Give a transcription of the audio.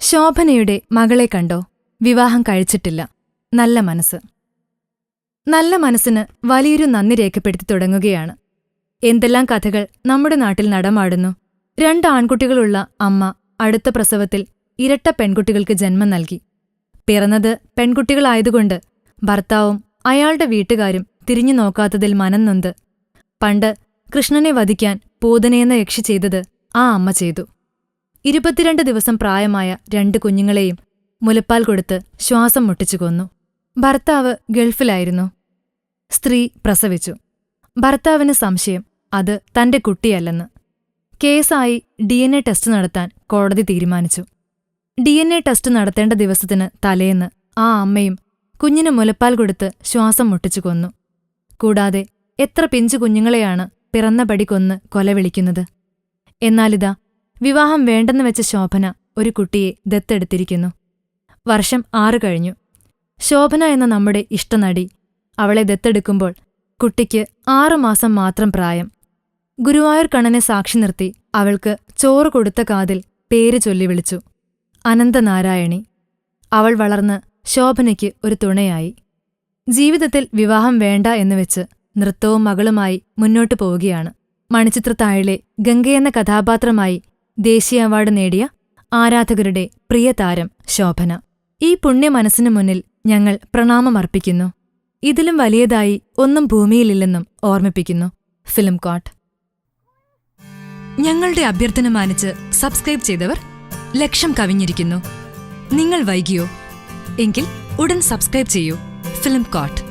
ശോഭനയുടെ മകളെ കണ്ടോ? വിവാഹം കഴിച്ചിട്ടില്ല. നല്ല മനസ്സ്. നല്ല മനസ്സിന് വലിയൊരു നന്ദി രേഖപ്പെടുത്തി തുടങ്ങുകയാണ്. എന്തെല്ലാം കഥകൾ നമ്മുടെ നാട്ടിൽ നടമാടുന്നു? രണ്ട് ആൺകുട്ടികളുള്ള അമ്മ അടുത്ത പ്രസവത്തിൽ ഇരട്ട പെൺകുട്ടികൾക്ക് ജന്മം നൽകി. പിറന്നത് പെൺകുട്ടികളായതുകൊണ്ട് ഭർത്താവും അയാളുടെ വീട്ടുകാരും തിരിഞ്ഞു നോക്കാത്തതിൽ മനംനൊന്ത് പണ്ട് കൃഷ്ണനെ വധിക്കാൻ പൂതനയെന്ന യക്ഷി ചെയ്തത് ആ അമ്മ ചെയ്തു. ഇരുപത്തിരണ്ട് ദിവസം പ്രായമായ രണ്ട് കുഞ്ഞുങ്ങളെയും മുലപ്പാൽ കൊടുത്ത് ശ്വാസം മുട്ടിച്ചു കൊന്നു. ഭർത്താവ് ഗൾഫിലായിരുന്നു. സ്ത്രീ പ്രസവിച്ചു. ഭർത്താവിന് സംശയം അത് തന്റെ കുട്ടിയല്ലെന്ന്. കേസായി ഡി എൻ എ ടെസ്റ്റ് നടത്താൻ കോടതി തീരുമാനിച്ചു. ഡി എൻ എ ടെസ്റ്റ് നടത്തേണ്ട ദിവസത്തിന് തലേന്ന് ആ അമ്മയും കുഞ്ഞിന് മുലപ്പാൽ കൊടുത്ത് ശ്വാസം മുട്ടിച്ചു കൊന്നു. കൂടാതെ എത്ര പിഞ്ചു കുഞ്ഞുങ്ങളെയാണ് പിറന്നപടി കൊന്ന് കൊലവിളിക്കുന്നത്? എന്നാലിതാ വിവാഹം വേണ്ടെന്ന് വെച്ച ശോഭന ഒരു കുട്ടിയെ ദത്തെടുത്തിരിക്കുന്നു. വർഷം ആറ് കഴിഞ്ഞു. ശോഭന എന്ന നമ്മുടെ ഇഷ്ടനടി അവളെ ദത്തെടുക്കുമ്പോൾ കുട്ടിക്ക് ആറുമാസം മാത്രം പ്രായം. ഗുരുവായൂർ കണ്ണനെ സാക്ഷി നിർത്തി അവൾക്ക് ചോറ് കൊടുത്ത കാതിൽ പേര് ചൊല്ലി വിളിച്ചു. അനന്തനാരായണി. അവൾ വളർന്ന് ശോഭനയ്ക്ക് ഒരു തുണയായി. ജീവിതത്തിൽ വിവാഹം വേണ്ട എന്ന് വെച്ച് നൃത്തവും മകളുമായി മുന്നോട്ടു പോവുകയാണ്. മണിച്ചിത്രത്താഴിലെ ഗംഗയെന്ന കഥാപാത്രമായി ദേശീയ അവാർഡ് നേടിയ ആരാധകരുടെ പ്രിയ താരം ശോഭന. ഈ പുണ്യ മനസ്സിനു മുന്നിൽ ഞങ്ങൾ പ്രണാമമർപ്പിക്കുന്നു ഇതിലും വലിയതായി ഒന്നും ഭൂമിയിലില്ലെന്നും ഓർമ്മിപ്പിക്കുന്നു. Film Court. ഞങ്ങളുടെ അഭ്യർത്ഥന മാനിച്ച് സബ്സ്ക്രൈബ് ചെയ്തവർ ലക്ഷം കവിഞ്ഞിരിക്കുന്നു. നിങ്ങൾ വൈകിയോ? എങ്കിൽ ഉടൻ സബ്സ്ക്രൈബ് ചെയ്യൂ. Film Court.